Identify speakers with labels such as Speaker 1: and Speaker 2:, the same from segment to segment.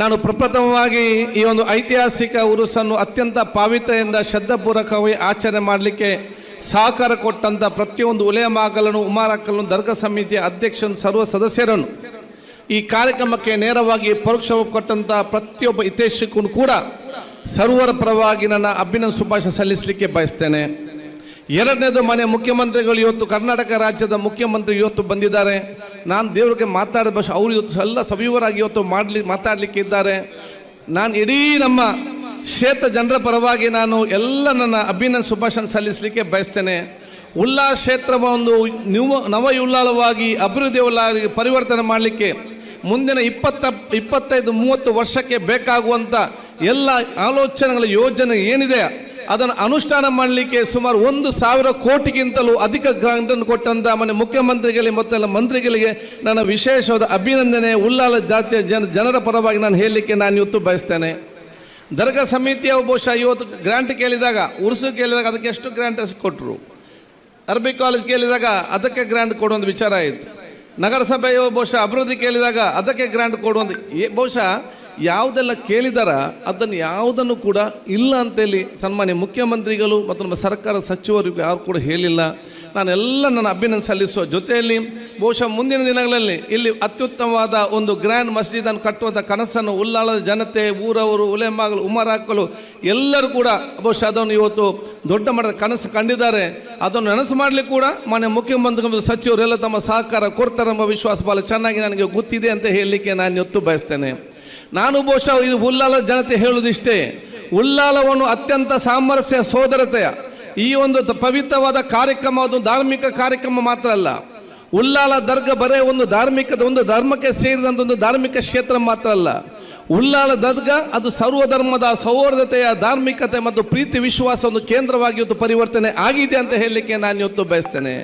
Speaker 1: ನಾನು ಪ್ರಪ್ರಥಮವಾಗಿ ಈ ಒಂದು ಐತಿಹಾಸಿಕ ಉರುಸನ್ನು ಅತ್ಯಂತ ಪಾವಿತ್ರೆಯಿಂದ ಶ್ರದ್ಧಾಪೂರ್ವಕವಾಗಿ ಆಚರಣೆ ಮಾಡಲಿಕ್ಕೆ ಸಹಕಾರ ಕೊಟ್ಟಂಥ ಪ್ರತಿಯೊಂದು ಉಲೇಮಾಗಲನ್ನು ಉಮಾರಕ್ಕಲನ್ನು ದರ್ಗಾ ಸಮಿತಿಯ ಅಧ್ಯಕ್ಷನು, ಸರ್ವ ಸದಸ್ಯರನ್ನು ಈ ಕಾರ್ಯಕ್ರಮಕ್ಕೆ ನೇರವಾಗಿ ಪರೋಕ್ಷ ಕೊಟ್ಟಂಥ ಪ್ರತಿಯೊಬ್ಬ ಹಿತೇಶಕ್ಕೂ ಕೂಡ ಸರ್ವರ ಪರವಾಗಿ ನನ್ನ ಅಭಿನಂದ ಶುಭಾಶಯ ಸಲ್ಲಿಸಲಿಕ್ಕೆ ಬಯಸ್ತೇನೆ. ಎರಡನೇದು ಮನೆ ಮುಖ್ಯಮಂತ್ರಿಗಳು ಇವತ್ತು ಕರ್ನಾಟಕ ರಾಜ್ಯದ ಮುಖ್ಯಮಂತ್ರಿ ಇವತ್ತು ಬಂದಿದ್ದಾರೆ. ನಾನು ದೇವರಿಗೆ ಮಾತಾಡಿದ ಭಾಷೆ, ಅವರು ಇವತ್ತು ಎಲ್ಲ ಸವಿವರಾಗಿ ಇವತ್ತು ಮಾಡಲಿ, ಮಾತಾಡಲಿಕ್ಕೆ ಇದ್ದಾರೆ. ನಾನು ಇಡೀ ನಮ್ಮ ಕ್ಷೇತ್ರ ಜನರ ಪರವಾಗಿ ನಾನು ಎಲ್ಲ ನನ್ನ ಅಭಿನಂದ ಶುಭಾಶಯ ಸಲ್ಲಿಸಲಿಕ್ಕೆ ಬಯಸ್ತೇನೆ. ಉಲ್ಲಾಸ ಕ್ಷೇತ್ರ ಒಂದು ನ್ಯೂ, ನವ ಉಲ್ಲಾಳವಾಗಿ ಅಭಿವೃದ್ಧಿ ಉಲ್ಲಾಗಿ ಪರಿವರ್ತನೆ ಮಾಡಲಿಕ್ಕೆ ಮುಂದಿನ ಇಪ್ಪತ್ತ, ಇಪ್ಪತ್ತೈದು, ಮೂವತ್ತು ವರ್ಷಕ್ಕೆ ಬೇಕಾಗುವಂಥ ಎಲ್ಲ ಆಲೋಚನೆಗಳ ಯೋಜನೆ ಏನಿದೆ ಅದನ್ನು ಅನುಷ್ಠಾನ ಮಾಡಲಿಕ್ಕೆ ಸುಮಾರು ಒಂದು ಸಾವಿರ ಕೋಟಿಗಿಂತಲೂ ಅಧಿಕ ಗ್ರಾಂಟನ್ನು ಕೊಟ್ಟಂಥ ಮನೆ ಮುಖ್ಯಮಂತ್ರಿಗಳಿಗೆ ಮತ್ತೆಲ್ಲ ಮಂತ್ರಿಗಳಿಗೆ ನನ್ನ ವಿಶೇಷವಾದ ಅಭಿನಂದನೆ. ಉಲ್ಲಾಲ ಜಾತಿಯ ಜನ ಜನರ ಪರವಾಗಿ ನಾನು ಹೇಳಲಿಕ್ಕೆ ನಾನು ಇವತ್ತು ಬಯಸ್ತೇನೆ. ದರ್ಗಾ ಸಮಿತಿಯ ಬಹುಶಃ ಇವತ್ತು ಗ್ರಾಂಟ್ ಕೇಳಿದಾಗ, ಉರುಸು ಕೇಳಿದಾಗ ಅದಕ್ಕೆ ಎಷ್ಟು ಗ್ರಾಂಟ್ ಕೊಟ್ಟರು ಅರಬಿ ಕಾಲೇಜ್ ಕೇಳಿದಾಗ ಅದಕ್ಕೆ ಗ್ರಾಂಟ್ ಕೊಡುವಂಥ ವಿಚಾರ ಆಯಿತು. ನಗರಸಭೆಯ ಬಹುಶಃ ಅಭಿವೃದ್ಧಿ ಕೇಳಿದಾಗ ಅದಕ್ಕೆ ಗ್ರಾಂಟ್ ಕೊಡುವಂಥ ಬಹುಶಃ ಯಾವುದೆಲ್ಲ ಕೇಳಿದಾರ ಅದನ್ನು ಯಾವುದನ್ನು ಕೂಡ ಇಲ್ಲ ಅಂತೇಳಿ ಸನ್ಮಾನ್ಯ ಮುಖ್ಯಮಂತ್ರಿಗಳು ಮತ್ತು ನಮ್ಮ ಸರ್ಕಾರ ಸಚಿವರು ಯಾರು ಕೂಡ ಹೇಳಿಲ್ಲ. ನಾನೆಲ್ಲ ನನ್ನ ಅಭಿನಂದನೆ ಸಲ್ಲಿಸುವ ಜೊತೆಯಲ್ಲಿ ಬಹುಶಃ ಮುಂದಿನ ದಿನಗಳಲ್ಲಿ ಇಲ್ಲಿ ಅತ್ಯುತ್ತಮವಾದ ಒಂದು ಗ್ರ್ಯಾಂಡ್ ಮಸ್ಜಿದನ್ನು ಕಟ್ಟುವಂಥ ಕನಸನ್ನು ಉಲ್ಲಾಳದ ಜನತೆ, ಊರವರು ಉಲೆಮಾಗಲು ಉಮರಾಕಲು ಎಲ್ಲರೂ ಕೂಡ ಬಹುಶಃ ಅದನ್ನು ಇವತ್ತು ದೊಡ್ಡ ಮಟ್ಟದ ಕನಸು ಕಂಡಿದ್ದಾರೆ. ಅದನ್ನು ನನಸು ಮಾಡಲಿಕ್ಕೆ ಕೂಡ ಮಾನ್ಯ ಮುಖ್ಯಮಂತ್ರಿಗಳು ಸಚಿವರೆಲ್ಲ ತಮ್ಮ ಸಹಕಾರ ಕೊಡ್ತಾರೆ ಎಂಬ ವಿಶ್ವಾಸ ಭಾಳ ಚೆನ್ನಾಗಿ ನನಗೆ ಗೊತ್ತಿದೆ ಅಂತ ಹೇಳಲಿಕ್ಕೆ ನಾನು ಇವತ್ತು ಬಯಸ್ತೇನೆ. ನಾನು ಬಹುಶಃ ಇದು ಉಲ್ಲಾಲ ಜನತೆ ಹೇಳುವುದಿಷ್ಟೇ. ಉಲ್ಲಾಲವನ್ನು ಅತ್ಯಂತ ಸಾಮರಸ್ಯ ಸೋದರತೆಯ, ಈ ಒಂದು ಪವಿತ್ರವಾದ ಕಾರ್ಯಕ್ರಮ ಅದು ಧಾರ್ಮಿಕ ಕಾರ್ಯಕ್ರಮ ಮಾತ್ರ ಅಲ್ಲ. ಉಲ್ಲಾಲ ದರ್ಗ ಬರೇ ಒಂದು ಧಾರ್ಮಿಕದ ಒಂದು ಧರ್ಮಕ್ಕೆ ಸೇರಿದಂಥ ಒಂದು ಧಾರ್ಮಿಕ ಕ್ಷೇತ್ರ ಮಾತ್ರ ಅಲ್ಲ. ಉಲ್ಲಾಲ ದದ್ಗ ಅದು ಸರ್ವಧರ್ಮದ ಸೌಹಾರ್ದತೆಯ ಧಾರ್ಮಿಕತೆ ಮತ್ತು ಪ್ರೀತಿ ವಿಶ್ವಾಸ ಒಂದು ಕೇಂದ್ರವಾಗಿ ಇವತ್ತು ಪರಿವರ್ತನೆ ಆಗಿದೆ ಅಂತ ಹೇಳಲಿಕ್ಕೆ ನಾನು ಇವತ್ತು ಬಯಸ್ತೇನೆ.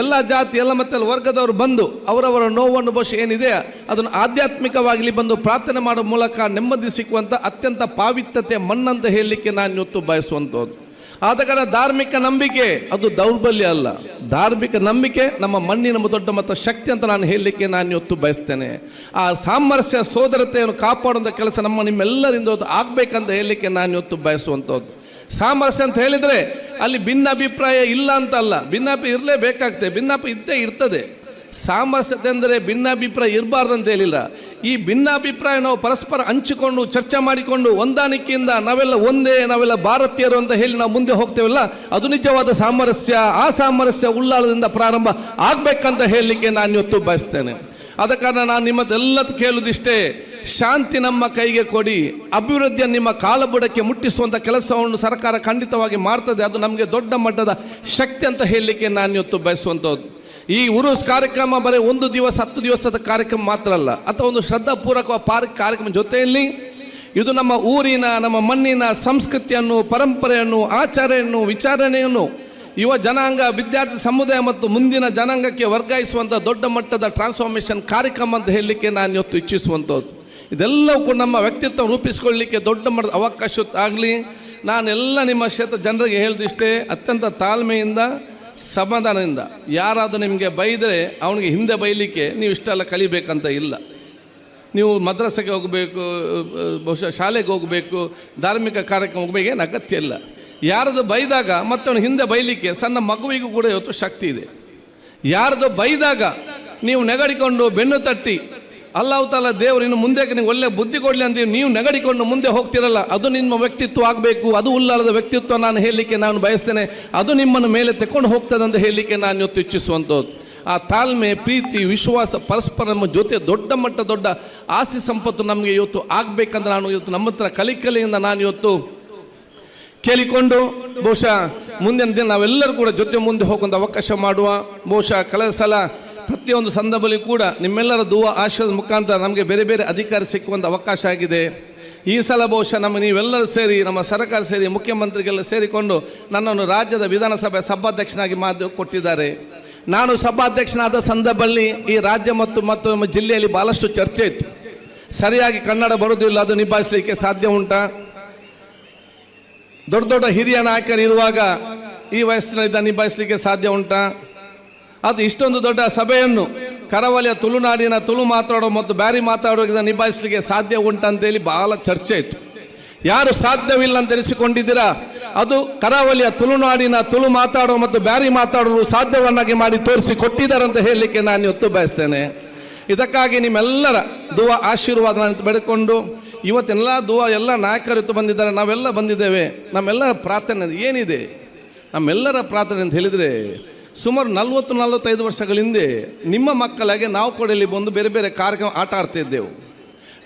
Speaker 1: ಎಲ್ಲ ಜಾತಿ, ಎಲ್ಲ ಮತ್ತೆ ವರ್ಗದವರು ಬಂದು ಅವರವರ ನೋವನ್ನು ಬಹುಶಃ ಏನಿದೆ ಅದನ್ನು ಆಧ್ಯಾತ್ಮಿಕವಾಗಿ ಬಂದು ಪ್ರಾರ್ಥನೆ ಮಾಡೋ ಮೂಲಕ ನೆಮ್ಮದಿ ಸಿಕ್ಕುವಂಥ ಅತ್ಯಂತ ಪಾವಿತ್ಯತೆ ಮಣ್ಣಂತ ಹೇಳಲಿಕ್ಕೆ ನಾನು ಇವತ್ತು ಬಯಸುವಂಥದ್ದು. ಆದ ಕಾರಣ ಧಾರ್ಮಿಕ ನಂಬಿಕೆ, ಅದು ದೌರ್ಬಲ್ಯ ಅಲ್ಲ. ಧಾರ್ಮಿಕ ನಂಬಿಕೆ ನಮ್ಮ ಮಣ್ಣಿನ ದೊಡ್ಡ ಮತ್ತು ಶಕ್ತಿ ಅಂತ ನಾನು ಹೇಳಲಿಕ್ಕೆ ನಾನು ಇವತ್ತು ಬಯಸ್ತೇನೆ. ಆ ಸಾಮರಸ್ಯ, ಸೋದರತೆಯನ್ನು ಕಾಪಾಡುವಂಥ ಕೆಲಸ ನಮ್ಮ ನಿಮ್ಮೆಲ್ಲರಿಂದ ಅದು ಆಗ್ಬೇಕಂತ ಹೇಳಲಿಕ್ಕೆ ನಾನು ಇವತ್ತು ಬಯಸುವಂಥದ್ದು. ಸಾಮರಸ್ಯ ಅಂತ ಹೇಳಿದರೆ ಅಲ್ಲಿ ಭಿನ್ನಾಭಿಪ್ರಾಯ ಇಲ್ಲ ಅಂತ ಅಲ್ಲ. ಭಿನ್ನಾಪಿ ಇರಲೇಬೇಕಾಗ್ತದೆ. ಭಿನ್ನಾಪಿ ಇದ್ದೇ ಇರ್ತದೆ. ಸಾಮರಸ್ಯತೆ ಅಂದರೆ ಭಿನ್ನಾಭಿಪ್ರಾಯ ಇರಬಾರ್ದು ಅಂತ ಹೇಳಿಲ್ಲ. ಈ ಭಿನ್ನಾಭಿಪ್ರಾಯ ನಾವು ಪರಸ್ಪರ ಹಂಚಿಕೊಂಡು, ಚರ್ಚೆ ಮಾಡಿಕೊಂಡು, ಹೊಂದಾಣಿಕೆಯಿಂದ ನಾವೆಲ್ಲ ಒಂದೇ, ನಾವೆಲ್ಲ ಭಾರತೀಯರು ಅಂತ ಹೇಳಿ ನಾವು ಮುಂದೆ ಹೋಗ್ತೇವಲ್ಲ, ಅದು ನಿಜವಾದ ಸಾಮರಸ್ಯ. ಆ ಸಾಮರಸ್ಯ ಉಲ್ಲಾಳದಿಂದ ಪ್ರಾರಂಭ ಆಗಬೇಕಂತ ಹೇಳಲಿಕ್ಕೆ ನಾನು ಇವತ್ತು ಬಯಸ್ತೇನೆ. ಆದ ಕಾರಣ ನಾನು ನಿಮ್ಮದೆಲ್ಲ ಕೇಳುವುದಿಷ್ಟೇ ಶಾಂತಿ ನಮ್ಮ ಕೈಗೆ ಕೊಡಿ, ಅಭಿವೃದ್ಧಿಯ ನಿಮ್ಮ ಕಾಲಬುಡಕ್ಕೆ ಮುಟ್ಟಿಸುವಂಥ ಕೆಲಸವನ್ನು ಸರ್ಕಾರ ಖಂಡಿತವಾಗಿ ಮಾಡ್ತದೆ, ಅದು ನಮಗೆ ದೊಡ್ಡ ಮಟ್ಟದ ಶಕ್ತಿ ಅಂತ ಹೇಳಲಿಕ್ಕೆ ನಾನು ಇವತ್ತು ಬಯಸುವಂಥದ್ದು ಈ ಉರುಸ್ ಕಾರ್ಯಕ್ರಮ ಬರೀ ಒಂದು ದಿವಸ, ಹತ್ತು ದಿವಸದ ಕಾರ್ಯಕ್ರಮ ಮಾತ್ರ ಅಲ್ಲ ಅಥವಾ ಒಂದು ಶ್ರದ್ಧಾಪೂರ್ವಕ ಪಾರ್ಕ್ ಕಾರ್ಯಕ್ರಮ ಜೊತೆಯಲ್ಲಿ ಇದು ನಮ್ಮ ಊರಿನ, ನಮ್ಮ ಮಣ್ಣಿನ ಸಂಸ್ಕೃತಿಯನ್ನು, ಪರಂಪರೆಯನ್ನು ಆಚರಣೆಯನ್ನು ವಿಚಾರಣೆಯನ್ನು ಯುವ ಜನಾಂಗ, ವಿದ್ಯಾರ್ಥಿ ಸಮುದಾಯ ಮತ್ತು ಮುಂದಿನ ಜನಾಂಗಕ್ಕೆ ವರ್ಗಾಯಿಸುವಂಥ ದೊಡ್ಡ ಮಟ್ಟದ ಟ್ರಾನ್ಸ್ಫಾರ್ಮೇಷನ್ ಕಾರ್ಯಕ್ರಮ ಅಂತ ಹೇಳಲಿಕ್ಕೆ ನಾನು ಇವತ್ತು ಇಚ್ಛಿಸುವಂಥದ್ದು ಇದೆಲ್ಲವೂ ಕೂಡ ನಮ್ಮ ವ್ಯಕ್ತಿತ್ವ ರೂಪಿಸಿಕೊಳ್ಳಲಿಕ್ಕೆ ದೊಡ್ಡ ಮಟ್ಟದ ಅವಕಾಶ ಆಗಲಿ. ನಾನೆಲ್ಲ ನಿಮ್ಮ ಕ್ಷೇತ್ರ ಜನರಿಗೆ ಹೇಳಿದಿಷ್ಟೇ, ಅತ್ಯಂತ ತಾಳ್ಮೆಯಿಂದ ಸಮಾಧಾನದಿಂದ. ಯಾರಾದರೂ ನಿಮಗೆ ಬೈದರೆ ಅವನಿಗೆ ಹಿಂದೆ ಬೈಲಿಕ್ಕೆ ನೀವು ಇಷ್ಟೆಲ್ಲ ಕಲಿಬೇಕಂತ ಇಲ್ಲ. ನೀವು ಮದ್ರಸೆಗೆ ಹೋಗಬೇಕು, ಬಹುಶಃ ಶಾಲೆಗೆ ಹೋಗಬೇಕು, ಧಾರ್ಮಿಕ ಕಾರ್ಯಕ್ರಮ ಹೋಗಬೇಕು, ಏನು ಅಗತ್ಯ ಇಲ್ಲ. ಯಾರದು ಬೈದಾಗ ಮತ್ತವನು ಹಿಂದೆ ಬೈಲಿಕ್ಕೆ ಸಣ್ಣ ಮಗುವಿಗೂ ಕೂಡ ಇವತ್ತು ಶಕ್ತಿ ಇದೆ. ಯಾರದು ಬೈದಾಗ ನೀವು ನೆಗಡಿಕೊಂಡು ಬೆನ್ನು ತಟ್ಟಿ ಅಲ್ಲಾಹ್ ತಾಲ ದೇವರು ಇನ್ನು ಮುಂದೆ ನೀವು ಒಳ್ಳೆ ಬುದ್ಧಿ ಕೊಡಲಿ ಅಂತ ನೀವು ನೆಗಡಿಕೊಂಡು ಮುಂದೆ ಹೋಗ್ತಿರಲ್ಲ, ಅದು ನಿಮ್ಮ ವ್ಯಕ್ತಿತ್ವ ಆಗಬೇಕು, ಅದು ಉಲ್ಲಾಲದ ವ್ಯಕ್ತಿತ್ವ ನಾನು ಹೇಳಲಿಕ್ಕೆ ನಾನು ಬಯಸ್ತೇನೆ, ಅದು ನಿಮ್ಮನ್ನು ಮೇಲೆ ತೆಕೊಂಡು ಹೋಗ್ತದೆ ಅಂತ ಹೇಳಲಿಕ್ಕೆ ನಾನು ಇವತ್ತು ಇಚ್ಛಿಸುವಂಥದ್ದು. ಆ ತಾಳ್ಮೆ, ಪ್ರೀತಿ, ವಿಶ್ವಾಸ, ಪರಸ್ಪರ ನಮ್ಮ ಜೊತೆ ದೊಡ್ಡ ಮಟ್ಟ ದೊಡ್ಡ ಆಸೆ ಸಂಪತ್ತು ನಮಗೆ ಇವತ್ತು ಆಗಬೇಕಂದ್ರೆ ನಾನು ಇವತ್ತು ನಮ್ಮ ಹತ್ರ ಕಲಿಕಲೆಯಿಂದ ನಾನು ಇವತ್ತು ಕೇಳಿಕೊಂಡು, ಬಹುಶಃ ಮುಂದಿನ ದಿನ ನಾವೆಲ್ಲರೂ ಕೂಡ ಜೊತೆ ಮುಂದೆ ಹೋಗುವಂಥ ಅವಕಾಶ ಮಾಡುವ, ಬಹುಶಃ ಕಳೆದ ಸಲ ಪ್ರತಿಯೊಂದು ಸಂದರ್ಭದಲ್ಲಿ ಕೂಡ ನಿಮ್ಮೆಲ್ಲರ ದುವ ಆಶೀರ್ವಾದ ಮುಖಾಂತರ ನಮಗೆ ಬೇರೆ ಬೇರೆ ಅಧಿಕಾರ ಸಿಕ್ಕುವಂಥ ಅವಕಾಶ ಆಗಿದೆ. ಈ ಸಲ ಬಹುಶಃ ನಮ್ಮ ನೀವೆಲ್ಲರೂ ಸೇರಿ, ನಮ್ಮ ಸರ್ಕಾರ ಸೇರಿ, ಮುಖ್ಯಮಂತ್ರಿಗೆಲ್ಲ ಸೇರಿಕೊಂಡು ನನ್ನನ್ನು ರಾಜ್ಯದ ವಿಧಾನಸಭೆ ಸಭಾಧ್ಯಕ್ಷನಾಗಿ ಮಾತು ಕೊಟ್ಟಿದ್ದಾರೆ. ನಾನು ಸಭಾಧ್ಯಕ್ಷನಾದ ಸಂದರ್ಭದಲ್ಲಿ ಈ ರಾಜ್ಯ ಮತ್ತು ಮತ್ತು ನಮ್ಮ ಜಿಲ್ಲೆಯಲ್ಲಿ ಭಾಳಷ್ಟು ಚರ್ಚೆ ಇತ್ತು. ಸರಿಯಾಗಿ ಕನ್ನಡ ಬರುವುದಿಲ್ಲ ಅದು ನಿಭಾಯಿಸಲಿಕ್ಕೆ ಸಾಧ್ಯ ಉಂಟಾ? ದೊಡ್ಡ ದೊಡ್ಡ ಹಿರಿಯ ನಾಯಕರಿರುವಾಗ ಈ ವಯಸ್ಸಿನಲ್ಲಿ ನಿಭಾಯಿಸಲಿಕ್ಕೆ ಸಾಧ್ಯ ಉಂಟಾ? ಅದು ಇಷ್ಟೊಂದು ದೊಡ್ಡ ಸಭೆಯನ್ನು ಕರಾವಳಿಯ ತುಳುನಾಡಿನ ತುಳು ಮಾತಾಡೋ ಮತ್ತು ಬ್ಯಾರಿ ಮಾತಾಡೋದನ್ನ ನಿಭಾಯಿಸಲಿಕ್ಕೆ ಸಾಧ್ಯ ಉಂಟಂತೇಳಿ ಬಹಳ ಚರ್ಚೆ ಇತ್ತು. ಯಾರು ಸಾಧ್ಯವಿಲ್ಲ ಅಂತ ಎನಿಸಿಕೊಂಡಿದ್ದೀರಾ? ಅದು ಕರಾವಳಿಯ ತುಳುನಾಡಿನ ತುಳು ಮಾತಾಡೋ ಮತ್ತು ಬ್ಯಾರಿ ಮಾತಾಡೋರು ಸಾಧ್ಯವನ್ನಾಗಿ ಮಾಡಿ ತೋರಿಸಿ ಕೊಟ್ಟಿದ್ದಾರೆ ಅಂತ ಹೇಳಲಿಕ್ಕೆ ನಾನು ಒತ್ತು ಬಯಸ್ತೇನೆ. ಇದಕ್ಕಾಗಿ ನಿಮ್ಮೆಲ್ಲರ ದುವ ಆಶೀರ್ವಾದ ಅಂತ ಬೆಳ್ಕೊಂಡು ಇವತ್ತೆಲ್ಲ ದುವ ಎಲ್ಲ ನಾಯಕರಿತ್ತು ಬಂದಿದ್ದಾರೆ. ನಾವೆಲ್ಲ ಬಂದಿದ್ದೇವೆ. ನಮ್ಮೆಲ್ಲ ಪ್ರಾರ್ಥನೆ ಏನಿದೆ? ನಮ್ಮೆಲ್ಲರ ಪ್ರಾರ್ಥನೆ ಅಂತ ಹೇಳಿದರೆ ಸುಮಾರು ನಲ್ವತ್ತು, ನಲವತ್ತೈದು ವರ್ಷಗಳ ಹಿಂದೆ ನಿಮ್ಮ ಮಕ್ಕಳಾಗೆ ನಾವು ಕೂಡ ಇಲ್ಲಿ ಬಂದು ಬೇರೆ ಬೇರೆ ಕಾರ್ಯಕ್ರಮ ಆಟ ಆಡ್ತಿದ್ದೆವು.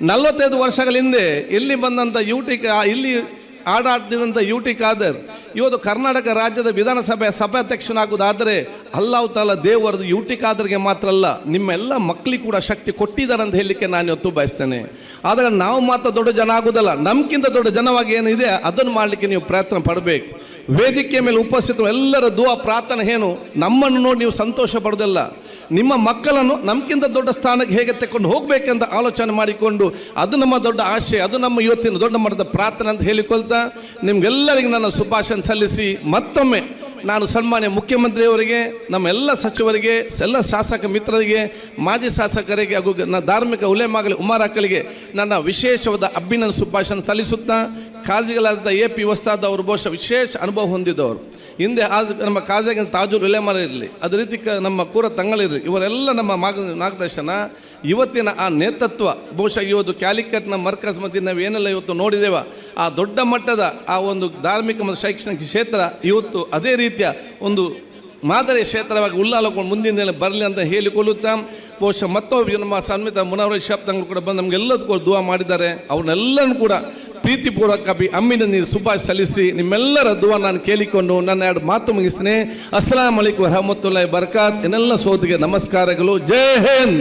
Speaker 1: ನಲವತ್ತೈದು ವರ್ಷಗಳ ಹಿಂದೆ ಇಲ್ಲಿ ಬಂದಂಥ ಯು ಟಿ ಕಾ ಇಲ್ಲಿ ಆಡಾಡ್ತಿದ್ದಂಥ ಯು ಟಿ ಖಾದರ್. ಇವತ್ತು ಕರ್ನಾಟಕ ರಾಜ್ಯದ ವಿಧಾನಸಭೆಯ ಸಭಾಧ್ಯಕ್ಷನಾಗುವುದಾದರೆ ಅಲ್ಲಾವು ತಾಲ ದೇವರದು ಯು ಟಿ ಖಾದರ್ಗೆ ಮಾತ್ರ ಅಲ್ಲ, ನಿಮ್ಮೆಲ್ಲ ಮಕ್ಕಳಿಗೆ ಕೂಡ ಶಕ್ತಿ ಕೊಟ್ಟಿದ್ದಾರೆ ಅಂತ ಹೇಳಲಿಕ್ಕೆ ನಾನು ಇವತ್ತು ಬಯಸ್ತೇನೆ. ಆದರೆ ನಾವು ಮಾತ್ರ ದೊಡ್ಡ ಜನ ಆಗೋದಲ್ಲ ನಮ್ಗಿಂತ ದೊಡ್ಡ ಜನವಾಗಿ ಏನಿದೆ ಅದನ್ನು ಮಾಡಲಿಕ್ಕೆ ನೀವು ಪ್ರಯತ್ನ ಪಡಬೇಕು. ವೇದಿಕೆ ಮೇಲೆ ಉಪಸ್ಥಿತ ಎಲ್ಲರ ದುವಾ ಪ್ರಾರ್ಥನೆ ಏನು, ನಮ್ಮನ್ನು ನೋಡಿ ನೀವು ಸಂತೋಷ ಪಡೋದಲ್ಲ ನಿಮ್ಮ ಮಕ್ಕಳನ್ನು ನಮ್ಗಿಂತ ದೊಡ್ಡ ಸ್ಥಾನಕ್ಕೆ ಹೇಗೆ ತೆಕ್ಕೊಂಡು ಹೋಗಬೇಕೆಂತ ಆಲೋಚನೆ ಮಾಡಿಕೊಂಡು ಅದು ನಮ್ಮ ದೊಡ್ಡ ಆಶೆ, ಅದು ನಮ್ಮ ಇವತ್ತಿನ ದೊಡ್ಡ ಮಟ್ಟದ ಪ್ರಾರ್ಥನೆ ಅಂತ ಹೇಳಿಕೊಳ್ತಾ ನಿಮ್ಗೆಲ್ಲರಿಗೂ ನನ್ನ ಶುಭಾಶಯ ಸಲ್ಲಿಸಿ ಮತ್ತೊಮ್ಮೆ ನಾನು ಸನ್ಮಾನ್ಯ ಮುಖ್ಯಮಂತ್ರಿಯವರಿಗೆ ನಮ್ಮೆಲ್ಲ ಸಚಿವರಿಗೆ, ಎಲ್ಲ ಶಾಸಕ ಮಿತ್ರರಿಗೆ, ಮಾಜಿ ಶಾಸಕರಿಗೆ ಹಾಗೂ ನನ್ನ ಧಾರ್ಮಿಕ ಉಲೇಮಾಗಲಿ ಉಮಾರಾಕಳಿಗೆ ನನ್ನ ವಿಶೇಷವಾದ ಅಭಿನಂದ ಶುಭಾಶಯ ಸಲ್ಲಿಸುತ್ತಾ, ಕಾಜಿಗಳಾದ ಎ ಪಿ ವಸ್ತಾದ ಅವರು ಬಹುಶಃ ವಿಶೇಷ ಅನುಭವ ಹೊಂದಿದವರು. ಹಿಂದೆ ಆಜ್ ನಮ್ಮ ಕಾಜಾಗಿ ತಾಜೂರು ವಿಲೇಮರ ಇರಲಿ, ಅದೇ ರೀತಿ ಕ ನಮ್ಮ ಕೂರ ತಂಗಳಿರಲಿ ಇವರೆಲ್ಲ ನಮ್ಮ ಮಾರ್ಗ ಮಾರ್ಗದರ್ಶನ. ಇವತ್ತಿನ ಆ ನೇತೃತ್ವ, ಬಹುಶಃ ಇವತ್ತು ಕ್ಯಾಲಿಕಟ್ನ ಮರ್ಕಸ್ ಮತ್ತು ನಾವು ಏನೆಲ್ಲ ಇವತ್ತು ನೋಡಿದ್ದೇವೆ, ಆ ದೊಡ್ಡ ಮಟ್ಟದ ಆ ಒಂದು ಧಾರ್ಮಿಕ ಮತ್ತು ಶೈಕ್ಷಣಿಕ ಕ್ಷೇತ್ರ ಇವತ್ತು ಅದೇ ರೀತಿಯ ಒಂದು ಮಾದರಿ ಕ್ಷೇತ್ರವಾಗಿ ಉಲ್ಲಾಲಕೊಂಡು ಮುಂದಿನ ದಿನ ಬರಲಿ ಅಂತ ಹೇಳಿಕೊಳ್ಳುತ್ತಾ, ಬಹುಶಃ ಮತ್ತೊಬ್ಬ ನಮ್ಮ ಸನ್ಮಿತ ಮುನವರ ಶಾಪ್ತಂಗಳು ಕೂಡ ಬಂದು ನಮಗೆಲ್ಲದಕ್ಕೂ ದುವಾ ಮಾಡಿದ್ದಾರೆ. ಅವ್ರನ್ನೆಲ್ಲರೂ ಕೂಡ ಪ್ರೀತಿಪೂರ್ವಕ ಬಿ ಅಮ್ಮಿನ ಶುಭಾಶಯ ಸಲ್ಲಿಸಿ ನಿಮ್ಮೆಲ್ಲರ ದುವಾ ನಾನು ಕೇಳಿಕೊಂಡು ನನ್ನ ಎರಡು ಮಾತು ಮುಗಿಸ್ತೇನೆ. ಅಸ್ಲಾಂ ಅಲಿಕ್ ವರಹಮತ್ತುಲ್ಲಾಹಿ ಬರ್ಕಾತ್ ಇನ್ನೆಲ್ಲ ಸೋದಿಗೆ ನಮಸ್ಕಾರಗಳು. ಜೈ ಹಿಂದ್.